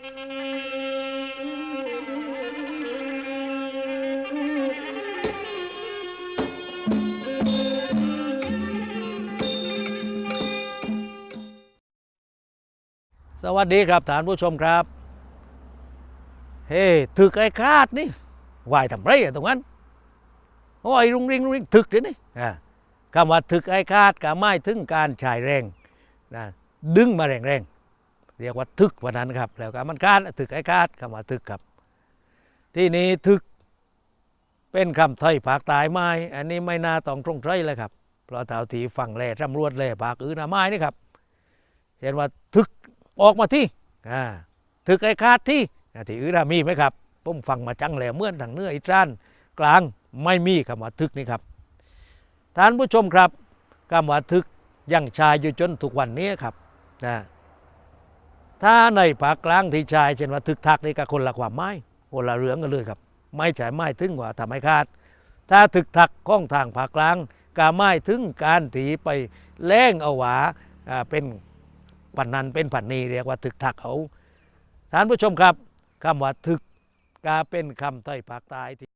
สวัสดีครับท่านผู้ชมครับ เฮ้ถึกไอ้คาดนี่วายทำไรอะตรงนั้นโอ้ยรุงริงรุงริงถึกเลยนี่คำว่าถึกไอ้คาดก็ไม่ถึงการฉายแรงนะดึงมาแรงๆ เรียกว่าถึกวันนั้นครับแล้วก็มันคาดถึกไอ้คาดคำว่าถึกครับ ที่นี้ถึกเป็นคำไทยภาคตายไม้ อันนี้ไม่น่าต้องตรงใจเลยครับเพราะเท่าที่ฟังแหล่ตำรวจแหล่ภาคอื่นนะไม้นี่ครับ เห็นว่าถึกออกมาที่อ่าถึกไอ้คาดที่ที่อื่นนะมีไหมครับผมฟังมาจังแหล่เมื่อนทางเหนื้ออีสานกลางไม่มีคำว่าทึกนี่ครับท่านผู้ชมครับคำว่าทึกยังชายอยู่จนทุกวันนี้ครับนะ ถ้าในภาคกลางที่ชายเช่นว่าทึกทักนี่ก็คนละความหมายคนละเรื่องกันเลยครับ ไม่ใช่ไม่ถึงว่าทำให้คาด ถ้าทึกทักข้องทางภาคกลางก็ไม่ถึงการถีไปแล้งเอาหวาเป็นปันนันเป็นผันนีเรียกว่าทึกทักเอาท่านผู้ชมครับคำว่าทึกก็เป็นคำไทยภาคใต้ที่